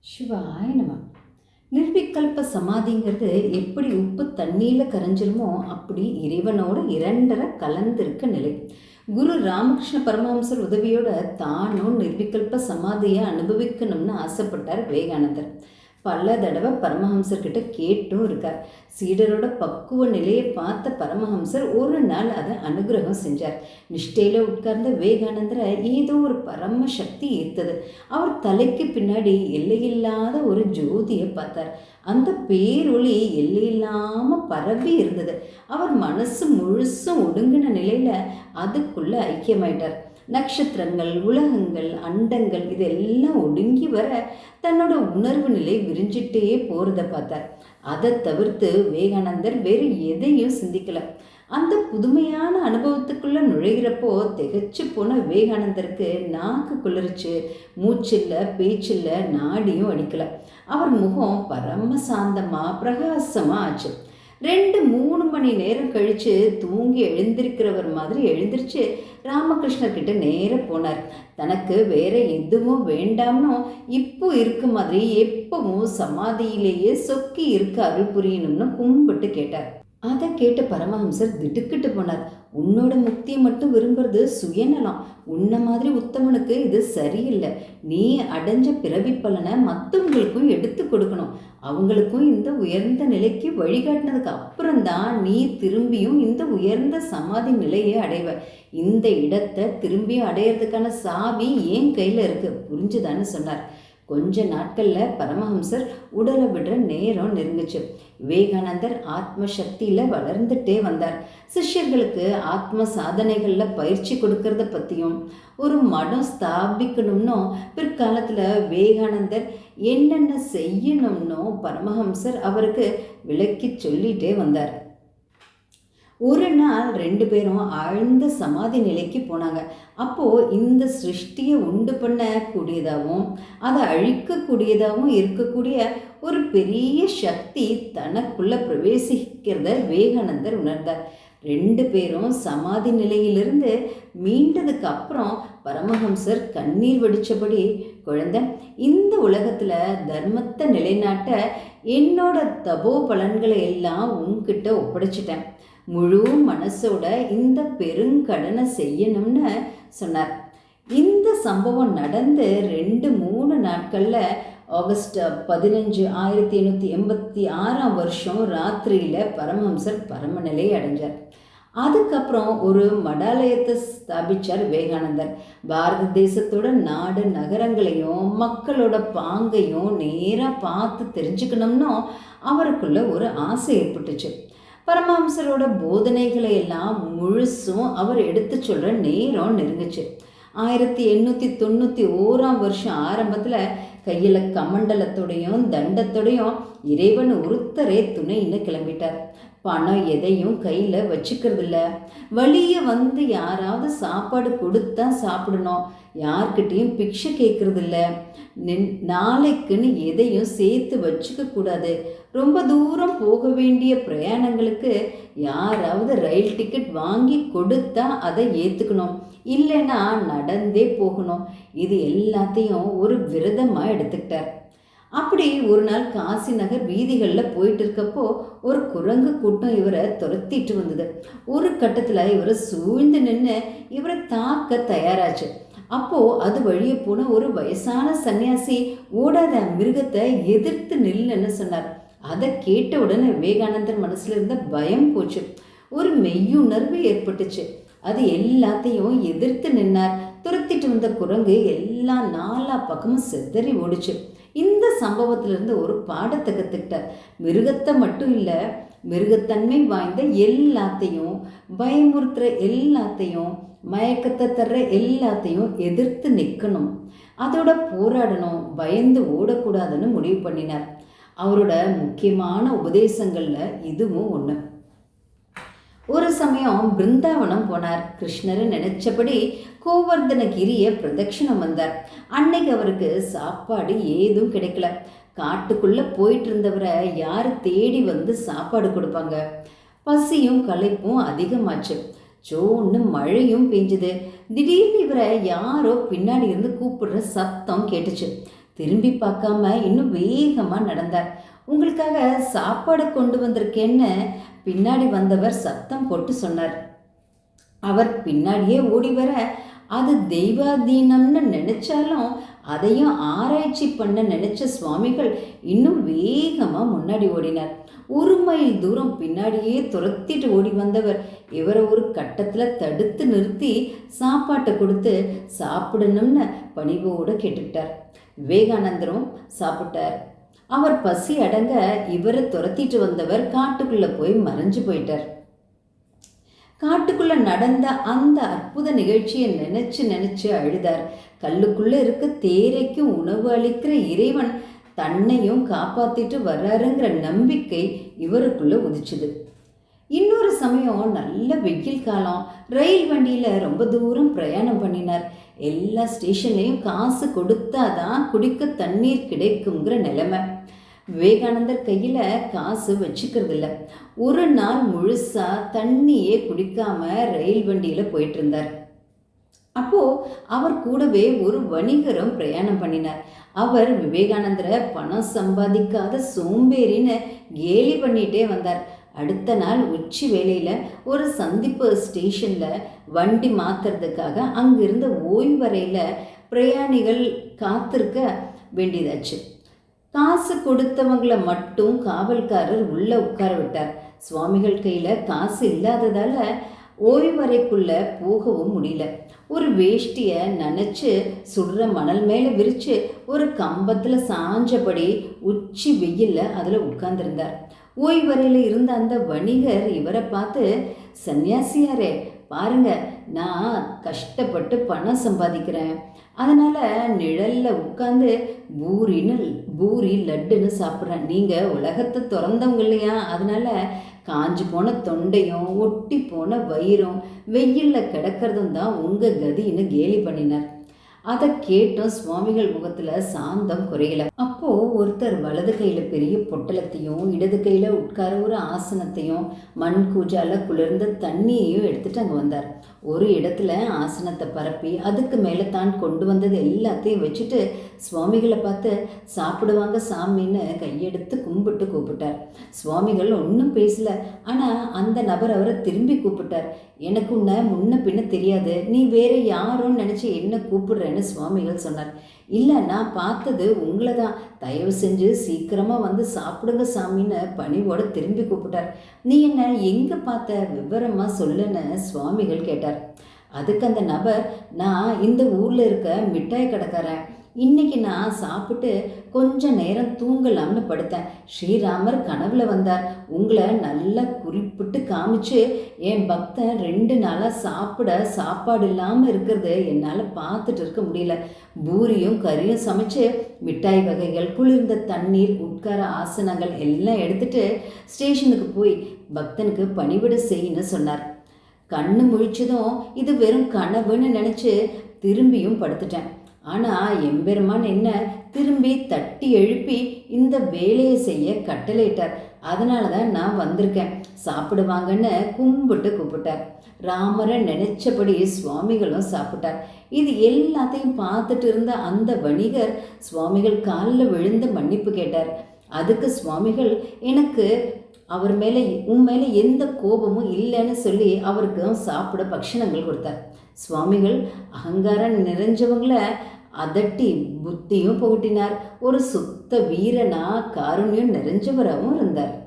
சிவாய நம. நிர்விகல்ப சமாதிங்கிறது எப்படி உப்பு தண்ணியில் கரைஞ்சிருமோ அப்படி இறைவனோட இரண்டரை கலந்திருக்க நிலை. குரு ராமகிருஷ்ண பரமஹம்சர் உதவியோட தானும் நிர்விகல்ப சமாதியை அனுபவிக்கணும்னு ஆசைப்பட்டார் விவேகானந்தர். பல தடவை பரமஹம்சர்கிட்ட கேட்டும் இருக்கார். சீடரோட பக்குவ நிலையை பார்த்த பரமஹம்சர் ஒரு நாள் அதை அனுகிரகம் செஞ்சார். நிஷ்டையில் உட்கார்ந்த விவேகானந்தரை ஏதோ ஒரு பரம சக்தி ஈர்த்தது. அவர் தலைக்கு பின்னாடி எல்லையில்லாத ஒரு ஜோதியை பார்த்தார். அந்த பேரொளி எல்லையில்லாமல் பரவி இருந்தது. அவர் மனசு முழுசும் ஒடுங்கின நிலையில் அதுக்குள்ளே ஐக்கியமாயிட்டார். நட்சத்திரங்கள் உலகங்கள் அண்டங்கள் இதெல்லாம் ஒடுங்கி வர தன்னோட உணர்வு நிலை விரிஞ்சிட்டே போகிறத பார்த்தார். அதை தவிர்த்து விவேகானந்தர் வேறு எதையும் சிந்திக்கல. அந்த புதுமையான அனுபவத்துக்குள்ளே நுழைகிறப்போ திகச்சு போன விவேகானந்தருக்கு நாக்கு குளிர்ச்சி மூச்சில்ல பேச்சில்ல நாடியும் அடிக்கல. அவர் முகம் பரம சாந்தமாக பிரகாசமாக ஆச்சு. ரெண்டு மணி நேரம் கழித்து தூங்கி எழுந்திருக்கிறவர் மாதிரி எழுந்திருச்சு ராமகிருஷ்ணர்கிட்ட நேர நேராக போனார். தனக்கு வேற எதுவும் வேண்டாம்னோ இப்போ இருக்க மாதிரி எப்பவும் சமாதியிலேயே சொக்கி இருக்க அருள் புரியணும்னு கும்பிட்டு கேட்டார். அதை கேட்ட பரமஹம்சர் திடுக்கிட்டு போனார். உன்னோட முக்தியை மட்டும் விரும்புறது சுயநலம். உன்ன மாதிரி உத்தமனுக்கு இது சரியில்லை. நீ அடைஞ்ச பிறவி பலனை மற்றவங்களுக்கும் எடுத்து கொடுக்கணும். அவங்களுக்கும் இந்த உயர்ந்த நிலைக்கு வழிகாட்டினதுக்கு அப்புறம்தான் நீ திரும்பியும் இந்த உயர்ந்த சமாதி நிலையை அடைவ. இந்த இடத்தை திரும்பியும் அடையிறதுக்கான சாவி ஏன் கையில் இருக்கு? புரிஞ்சுதான்னு சொன்னார். கொஞ்ச நாட்களில் பரமஹம்சர் உடலை விடுற நேரம் நெருங்குச்சு. விவேகானந்தர் ஆத்ம சக்தியில் வளர்ந்துட்டே வந்தார். சிஷ்யர்களுக்கு ஆத்ம சாதனைகளில் பயிற்சி கொடுக்கறத பற்றியும் ஒரு மடம் ஸ்தாபிக்கணும்னோ பிற்காலத்தில் விவேகானந்தர் என்னென்ன செய்யணும்னோ பரமஹம்சர் அவருக்கு விளக்கி சொல்லிட்டே வந்தார். ஒரு நாள் ரெண்டு பேரும் ஆழ்ந்த சமாதி நிலைக்கு போனாங்க. அப்போது இந்த சிருஷ்டியை உண்டு பண்ணக்கூடியதாகவும் அதை அழிக்கக்கூடியதாகவும் இருக்கக்கூடிய ஒரு பெரிய சக்தி தனக்குள்ளே பிரவேசிக்கிறத விவேகானந்தர் உணர்ந்தார். ரெண்டு பேரும் சமாதி நிலையிலிருந்து மீண்டதுக்கு அப்புறம் பரமஹம்சர் கண்ணீர் வடித்தபடி குழந்தை இந்த உலகத்தில் தர்மத்தை நிலைநாட்ட என்னோட தபோ பலன்களை எல்லாம் உன்கிட்ட ஒப்படைச்சிட்டேன். முழு மனசோட இந்த பெருங்கடனை செய்யணும்னு சொன்னார். இந்த சம்பவம் நடந்து ரெண்டு மூணு நாட்களில் ஆகஸ்ட் பதினஞ்சு ஆயிரத்தி எண்ணூற்றி எண்பத்தி ஆறாம் வருஷம் ராத்திரியில் பரமஹம்சர் பரமநிலை அடைஞ்சார். அதுக்கப்புறம் ஒரு மடாலயத்தை ஸ்தாபித்தார் விவேகானந்தர். பாரத தேசத்தோட நாடு நகரங்களையும் மக்களோட பாங்கையும் நேராக பார்த்து தெரிஞ்சுக்கணும்னு அவருக்குள்ள ஒரு ஆசை ஏற்பட்டுச்சு. பரமஹம்சரோட போதனைகளை எல்லாம் முழுசும் அவர் எடுத்து சொல்கிற நேரம் நெருங்குச்சு. ஆயிரத்தி எண்ணூற்றி தொண்ணூற்றி ஓராம் வருஷம் ஆரம்பத்தில் கையில் கமண்டலத்தோடையும் தண்டத்தோடையும் இறைவன் ஒருத்தரே துணைன்னு கிளம்பிட்டார். பணம் எதையும் கையில் வச்சுக்கிறதில்ல. வழியே வந்து யாராவது சாப்பாடு கொடுத்தா சாப்பிடணும். யார்கிட்டையும் பிக்ஷை கேட்குறதில்ல நின் நாளைக்குன்னு எதையும் சேர்த்து வச்சுக்க கூடாது. ரொம்ப தூரம் போக வேண்டிய பிரயாணங்களுக்கு யாராவது ரயில் டிக்கெட் வாங்கி கொடுத்தா அதை ஏற்றுக்கணும் இல்லைன்னா நடந்தே போகணும். இது எல்லாத்தையும் ஒரு விரதமாக எடுத்துக்கிட்டார். அப்படி ஒரு நாள் காசி நகர் வீதிகளில் போயிட்டு இருக்கப்போ ஒரு குரங்கு கூட்டம் இவரை துரத்திட்டு வந்தது. ஒரு கட்டத்தில் இவரை சூழ்ந்து நின்று இவரை தாக்க தயாராச்சு. அப்போது அது வழியே போன ஒரு வயசான சன்னியாசி ஓடாத மிருகத்தை எதிர்த்து நில்லுன்னு சொன்னார். அதை கேட்ட உடனே விவேகானந்தர் மனசில் இருந்த பயம் போச்சு. ஒரு மெய்யுணர்வு ஏற்பட்டுச்சு. அது எல்லாத்தையும் எதிர்த்து நின்னார். துரத்திட்டு வந்த குரங்கு எல்லா நாலா பக்கமும் செதறி ஓடிச்சு. இந்த சம்பவத்திலிருந்து ஒரு பாடத்தை கற்றுக்கிட்டார் மிருகத்தை மட்டும் இல்லை மிருகத்தன்மை வாய்ந்த எல்லாத்தையும் பயமுறுத்துகிற எல்லாத்தையும் மயக்கத்தை தர்ற எல்லாத்தையும் எதிர்த்து நிற்கணும் அதோட போராடணும் பயந்து ஓடக்கூடாதுன்னு முடிவு பண்ணினார். அவரோட முக்கியமான உபதேசங்களில் இதுவும் ஒன்று ஒரு சமயம் பிருந்தாவனம் போனார். கிருஷ்ணரை நினைச்சபடி கோவர்தனகிரிய பிரதட்சிணம் வந்தார். அன்னைக்கு அவருக்கு சாப்பாடு ஏதும் கிடைக்கல. காட்டுக்குள்ளே போயிட்டு இருந்தவரை யார் தேடி வந்து சாப்பாடு கொடுப்பாங்க? பசியும் களைப்பும் அதிகமாச்சு. ஜோன்னு மழையும் பெஞ்சுது. திடீர்னு இவரை யாரோ பின்னாடி இருந்து கூப்பிடுற சத்தம் கேட்டுச்சு. திரும்பி பார்க்காம இன்னும் வேகமாக நடந்தார். உங்களுக்காக சாப்பாடு கொண்டு வந்திருக்கேன்னு பின்னாடி வந்தவர் சத்தம் போட்டு சொன்னார். அவர் பின்னாடியே ஓடி வர அது தெய்வாதீனம்னு நினைச்சாலும் அதையும் ஆராய்ச்சி பண்ண நினைச்ச சுவாமிகள் இன்னும் வேகமாக முன்னாடி ஓடினார். ஒரு மைல் தூரம் பின்னாடியே துரத்திட்டு ஓடி வந்தவர். இவரை ஒரு கட்டத்தில் தடுத்து நிறுத்தி சாப்பாட்டை கொடுத்து சாப்பிடணும்னு பணிவோடு கேட்டுக்கிட்டார். விவேகானந்தரும் சாப்பிட்டார். அவர் பசி அடங்க இவரை துரத்திட்டு வந்தவர் காட்டுக்குள்ளே போய் மறைஞ்சு போயிட்டார். காட்டுக்குள்ள நடந்த அந்த அற்புத நிகழ்ச்சியை நினைச்சு நினைச்சு அழுதார். கல்லுக்குள்ள இருக்க தேரைக்கு உணவு அளிக்கிற இறைவன் தன்னையும் காப்பாத்திட்டு வர்றாருங்கிற நம்பிக்கை இவருக்குள்ள உதிச்சுது. இன்னொரு சமயம் நல்ல வெயில் காலம் ரயில் வண்டியில் ரொம்ப தூரம் பிரயாணம் பண்ணினார். எல்லா ஸ்டேஷன்லேயும் காசு கொடுத்தாதான் குடிக்க தண்ணீர் கிடைக்குங்கிற நிலைமை. விவேகானந்தர் கையில் காசு வச்சுக்கிறது இல்லை ஒரு நாள் முழுசாக தண்ணியே குடிக்காம ரயில் வண்டியில் போயிட்டு இருந்தார். அப்போது அவர் கூடவே ஒரு வணிகரும் பிரயாணம் பண்ணினார். அவர் விவேகானந்தரை பணம் சம்பாதிக்காத சோம்பேறின்னு கேலி பண்ணிகிட்டே வந்தார். அடுத்த நாள் உச்சி வேலையில் ஒரு சந்திப்பு ஸ்டேஷனில் வண்டி மாற்றுறதுக்காக அங்கிருந்த ஓய்வறையில் பிரயாணிகள் காத்திருக்க வேண்டியதாச்சு. காசு கொடுத்தவங்களை மட்டும் காவல்காரர் உள்ளே உட்கார விட்டார். சுவாமிகள் கையில் காசு இல்லாததால் ஓய்வறைக்குள்ளே போகவும் முடியல. ஒரு வேஷ்டியை நனைச்சு சுடுற மணல் மேலே விரித்து ஒரு கம்பத்தில் சாஞ்சபடி உச்சி வெயிலில் அதில் உட்கார்ந்துருந்தார். ஓய்வறையில் இருந்த அந்த வணிகர் இவரை பார்த்து சன்னியாசியாரே பாருங்க நான் கஷ்டப்பட்டு பணம் சம்பாதிக்கிறேன். அதனால் நிழலில் உட்காந்து பூரின்னு பூரி லட்டுன்னு சாப்பிட்றேன். நீங்கள் உலகத்தை திறந்தவங்க இல்லையா? அதனால் காஞ்சி போன தொண்டையும் ஒட்டி போன வயிறும் வெயிலில் கிடக்கிறதும் தான் உங்கள் கதின்னு கேலி பண்ணினார். அதை கேட்டும் சுவாமிகள் முகத்தில் சாந்தம் குறையல. அப்போது ஒருத்தர் வலது கையில் பெரிய பொட்டலத்தையும் இடது கையில் உட்கார ஒரு ஆசனத்தையும் மண் கூஜால குளிர்ந்த தண்ணியையும் எடுத்துட்டு அங்கே வந்தார். ஒரு இடத்துல ஆசனத்தை பரப்பி அதுக்கு மேலே தான் கொண்டு வந்தது எல்லாத்தையும் வச்சுட்டு சுவாமிகளை பார்த்து சாப்பிடுவாங்க சாமின்னு கையெடுத்து கும்பிட்டு கூப்பிட்டார். சுவாமிகள் ஒன்றும் பேசல. ஆனால் அந்த நபர் அவரை திரும்பி கூப்பிட்டார். எனக்கு உன்னை முன்ன பின்ன தெரியாது. நீ வேற யாரும் நினச்சி என்ன கூப்பிடுறேன்னு சுவாமிகள் சொன்னார். இல்லை நான் பார்த்தது உங்களை தான் தயவு செஞ்சு சீக்கிரமாக வந்து சாப்பிடுங்க சாமின்னு பணிவோட திரும்பி கூப்பிட்டார். நீ என்ன எங்கே பார்த்த? விவரமாக சொல்லுன்னு சுவாமிகள் கேட்டார். அதுக்கு அந்த நபர் நான் இந்த ஊரில் இருக்க மிட்டாய் கடைக்காரன். இன்னைக்கு நான் சாப்பிட்டு கொஞ்ச நேரம் தூங்கலாம்னு படுத்தேன். ஸ்ரீராமர் கனவுல வந்தார். உங்களை நல்லா குறிப்பிட்டு காமிச்சு என் பக்தன் ரெண்டு நாளாக சாப்பிட சாப்பாடு இல்லாமல் இருக்கிறது. என்னால் பார்த்துட்டு இருக்க முடியல. பூரியும் கறியும் சமைச்சு மிட்டாய் வகைகள் குளிர்ந்த தண்ணீர் உட்கார ஆசனங்கள் எல்லாம் எடுத்துட்டு ஸ்டேஷனுக்கு போய் பக்தனுக்கு பணிவிட செய்யின்னு சொன்னார். கண்ணு முழிச்சதும் இது வெறும் கனவுன்னு நினச்சி திரும்பியும் படுத்துட்டேன். ஆனால் எம்பெருமான் என்ன திரும்பி தட்டி எழுப்பி இந்த வேலையை செய்ய கட்டளையிட்டார். அதனால தான் நான் வந்திருக்கேன். சாப்பிடுவாங்கன்னு கும்பிட்டு கூப்பிட்டார். ராமரை நினைச்சபடி சுவாமிகளும் சாப்பிட்டார். இது எல்லாத்தையும் பார்த்துட்டு இருந்த அந்த வணிகர் சுவாமிகள் காலில் விழுந்து மன்னிப்பு கேட்டார். அதுக்கு சுவாமிகள் எனக்கு அவர் மேலே உன் மேலே எந்த கோபமும் இல்லைன்னு சொல்லி அவருக்கு சாப்பிட பக்ஷணங்கள் கொடுத்தார். சுவாமிகள் அகங்காரம் நிறைஞ்சவங்களை அதட்டி புத்தியும் புகட்டினார். ஒரு சுத்த வீரனா காருண்யம் நிறைஞ்சவராகவும் இருந்தார்.